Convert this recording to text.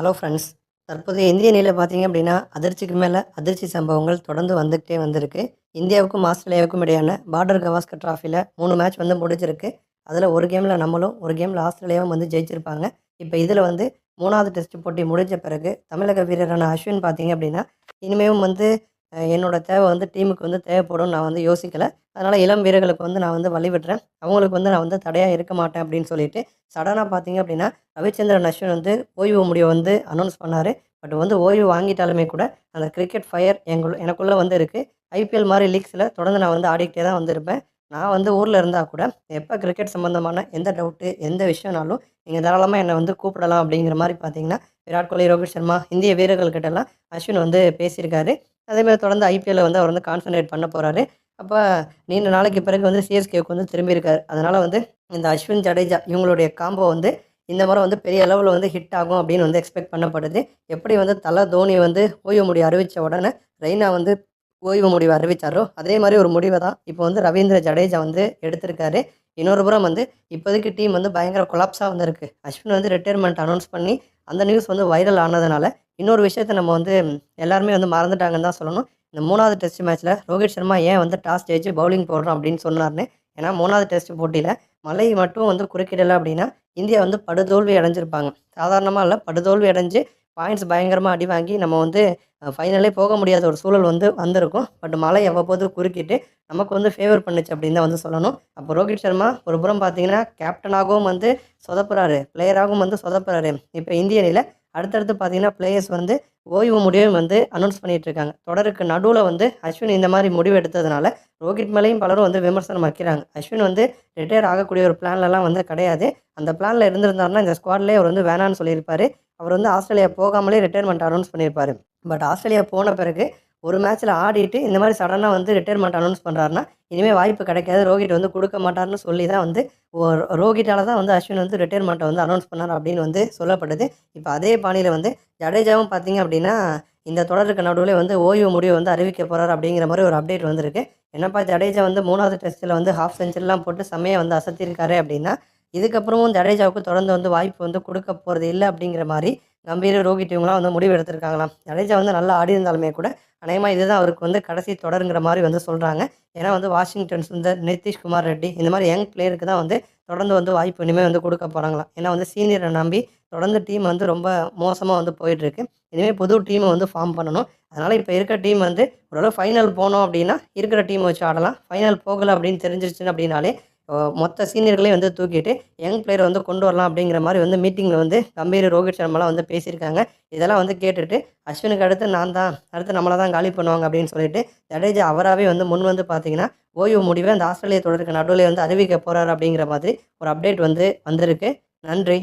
Hello friends தற்போதைய இந்திய அணியில் பார்த்தீங்க அப்படின்னா அதிர்ச்சிக்கு மேலே அதிர்ச்சி சம்பவங்கள் தொடர்ந்து வந்துக்கிட்டே வந்திருக்கு. இந்தியாவுக்கும் ஆஸ்திரேலியாவுக்கும் இடையான பார்டர் கவாஸ்கர் ட்ராஃபியில் மூணு மேட்ச் வந்து முடிஞ்சிருக்கு. அதில் ஒரு கேமில் நம்மளும் ஒரு கேமில் ஆஸ்திரேலியாவும் வந்து ஜெயிச்சிருப்பாங்க. இப்போ இதில் வந்து மூணாவது டெஸ்ட் போட்டி முடிஞ்ச பிறகு தமிழக வீரரான அஸ்வின் பார்த்தீங்க அப்படின்னா இனிமேவும் வந்து என்னோடய தேவை வந்து டீமுக்கு வந்து தேவைப்படும் நான் வந்து யோசிக்கலை. அதனால் இளம் வீரர்களுக்கு வந்து நான் வந்து வழிவிடுறேன். அவங்களுக்கு வந்து நான் வந்து தடையாக இருக்க மாட்டேன் அப்படின்னு சொல்லிட்டு சடனாக பார்த்தீங்க அப்படின்னா ரவிச்சந்திரன் அஸ்வின் வந்து ஓய்வு முடிவை வந்து அனௌன்ஸ் பண்ணார். பட் வந்து ஓய்வு வாங்கிட்டாலுமே கூட அந்த கிரிக்கெட் ஃபயர் எங்கள் எனக்குள்ளே வந்து இருக்குது ஐபிஎல் மாதிரி லீக்ஸில் தொடர்ந்து நான் வந்து ஆடிக்கிட்டே தான் வந்திருப்பேன் நான் வந்து ஊரில் இருந்தால் கூட எப்போ கிரிக்கெட் சம்மந்தமான எந்த டவுட்டு எந்த விஷயம்னாலும் நீங்கள் தாராளமாக என்னை வந்து கூப்பிடலாம் அப்படிங்கிற மாதிரி பார்த்தீங்கன்னா விராட் கோலி ரோஹித் சர்மா இந்திய வீரர்கள்கிட்டலாம் அஸ்வின் வந்து பேசியிருக்காரு. அதேமாதிரி தொடர்ந்து ஐபிஎல்ல வந்து அவர் வந்து கான்சன்ட்ரேட் பண்ண போகிறாரு அப்போ நீண்ட நாளைக்கு பிறகு வந்து சிஎஸ்கேவுக்கு வந்து திரும்பியிருக்காரு. அதனால் வந்து இந்த அஸ்வின் ஜடேஜா இவங்களுடைய காம்போ வந்து இந்த முறை வந்து பெரிய அளவில் வந்து ஹிட் ஆகும் அப்படின்னு வந்து எக்ஸ்பெக்ட் பண்ணப்படுது. எப்படி வந்து தலை தோனி வந்து ஓய்வு முடிய அறிவித்த உடனே ரெய்னா வந்து ஓய்வு முடிவு அறிவித்தாரோ அதே மாதிரி ஒரு முடிவை தான் இப்போ வந்து ரவீந்திர ஜடேஜா வந்து எடுத்திருக்காரு. இன்னொரு புறம் வந்து இப்போதைக்கு டீம் வந்து பயங்கர கொலாப்ஸாக வந்திருக்கு. அஸ்வின் வந்து ரிட்டையர்மெண்ட் அனௌன்ஸ் பண்ணி அந்த நியூஸ் வந்து வைரல் ஆனதுனால இன்னொரு விஷயத்தை நம்ம வந்து எல்லாருமே வந்து மறந்துட்டாங்கன்னு தான் சொல்லணும். இந்த மூணாவது டெஸ்ட் மேட்ச்சில் ரோஹித் சர்மா ஏன் வந்து டாஸ் ஜெயிச்சு பவுலிங் போடுறோம் அப்படின்னு சொன்னார்னு ஏன்னா மூணாவது டெஸ்ட் போட்டியில் மழை மட்டும் வந்து குறுக்கிடலை அப்படின்னா இந்தியா வந்து படுதோல்வி அடைஞ்சிருப்பாங்க. சாதாரணமாக இல்லை படுதோல்வி அடைஞ்சு பாயிண்ட்ஸ் பயங்கரமாக அடி வாங்கி நம்ம வந்து ஃபைனலே போக முடியாத ஒரு சூழல் வந்து வந்திருக்கும். பட் மழை எவ்வப்போது குறுக்கிட்டு நமக்கு வந்து ஃபேவர் பண்ணுச்சு அப்படின்னு தான் வந்து சொல்லணும். அப்போ ரோஹித் சர்மா ஒரு புறம் பார்த்தீங்கன்னா கேப்டனாகவும் வந்து சொதப்புறாரு. பிளேயராகவும் வந்து சொதப்புறாரு. இப்போ இந்திய அணியில் அடுத்தடுத்து பார்த்தீங்கன்னா பிளேயர்ஸ் வந்து ஓய்வு முடிவையும் வந்து அனௌன்ஸ் பண்ணிட்டு இருக்காங்க. தொடருக்கு நடுவில் வந்து அஸ்வின் இந்த மாதிரி முடிவு எடுத்ததுனால ரோஹித் மேலேயும் பலரும் வந்து விமர்சனம் வைக்கிறாங்க. அஸ்வின் வந்து ரிட்டையர் ஆகக்கூடிய ஒரு பிளான்லலாம் வந்து கிடையாது. அந்த பிளானில் இருந்திருந்தாருன்னா இந்த ஸ்குவாட்லேயே அவர் வந்து வேணான்னு சொல்லியிருப்பாரு. அவர் வந்து ஆஸ்திரேலியா போகாமலே ரிட்டையர்மெண்ட் அனௌன்ஸ் பண்ணியிருப்பாரு பட் ஆஸ்திரேலியா போன பிறகு ஒரு மேட்ச்சில் ஆடிட்டு இந்த மாதிரி சடனாக வந்து ரிட்டையர்மெண்ட் அனௌன்ஸ் பண்ணுறாருன்னா இனிமேல் வாய்ப்பு கிடைக்காது. ரோஹித் வந்து கொடுக்க மாட்டார்னு சொல்லி தான் வந்து ரோஹிட்டால் தான் வந்து அஸ்வின் வந்து ரிட்டையர்மெண்ட்டை வந்து அனௌன்ஸ் பண்ணார் அப்படின்னு வந்து சொல்லப்படுது. இப்போ அதே பாணியில் வந்து ஜடேஜாவும் பார்த்தீங்க அப்படின்னா இந்த தொடருக்கு நடுவில் வந்து ஓய்வு முடிவு வந்து அறிவிக்க போகிறார் அப்படிங்கிற மாதிரி ஒரு அப்டேட் வந்திருக்கு. என்னப்பா ஜடேஜா வந்து மூணாவது டெஸ்ட்டில் வந்து ஹாஃப் செஞ்சுரிலாம் போட்டு செம்மையாக வந்து அசத்திருக்காரு அப்படின்னா இதுக்கப்புறமும் ஜடேஜாவுக்கு தொடர்ந்து வந்து வாய்ப்பு வந்து கொடுக்க போகிறது இல்லை அப்படிங்கிற மாதிரி கம்பீர ரோஹித் இவங்களாம் வந்து முடிவு எடுத்திருக்காங்களாம். ஜடேஜா வந்து நல்லா ஆடி இருந்தாலுமே கூட அநேகமாக இதுதான் அவருக்கு வந்து கடைசி தொடருங்கிற மாதிரி வந்து சொல்கிறாங்க ஏன்னா வந்து வாஷிங்டன் சுந்தர் நிதிஷ்குமார் ரெட்டி இந்த மாதிரி யங் பிளேயருக்கு தான் வந்து தொடர்ந்து வந்து வாய்ப்பு இனிமேல் வந்து கொடுக்க போகிறாங்களாம் ஏன்னா வந்து சீனியரை நம்பி தொடர்ந்து டீம் வந்து ரொம்ப மோசமாக வந்து போயிட்டுருக்கு. இனிமேல் புது டீமை வந்து ஃபார்ம் பண்ணணும். அதனால் இப்போ இருக்கிற டீம் வந்து ஓரளவு ஃபைனல் போனோம் அப்படின்னா இருக்கிற டீம் வச்சு ஆடலாம். ஃபைனல் போகலை அப்படின்னு தெரிஞ்சிருச்சுன்னு அப்படின்னாலே மொத்த சீனியர்களையும் வந்து தூக்கிட்டு யங் பிளேயரை வந்து கொண்டு வரலாம் அப்படிங்கிற மாதிரி வந்து மீட்டிங்கில் வந்து கம்பீர் ரோஹித் சர்மாலாம் வந்து பேசியிருக்காங்க. இதெல்லாம் வந்து கேட்டுட்டு அஸ்வினுக்கு அடுத்து நான் தான் அடுத்து நம்மளை தான் காலி பண்ணுவாங்க அப்படின்னு சொல்லிட்டு ஜடேஜா அவராகவே வந்து முன் வந்து பார்த்தீங்கன்னா ஓய்வு முடிவை அந்த ஆஸ்திரேலிய தொடருக்கு நடுவில் வந்து அறிவிக்க போகிறார் அப்படிங்கிற மாதிரி ஒரு அப்டேட் வந்து வந்திருக்கு. நன்றி.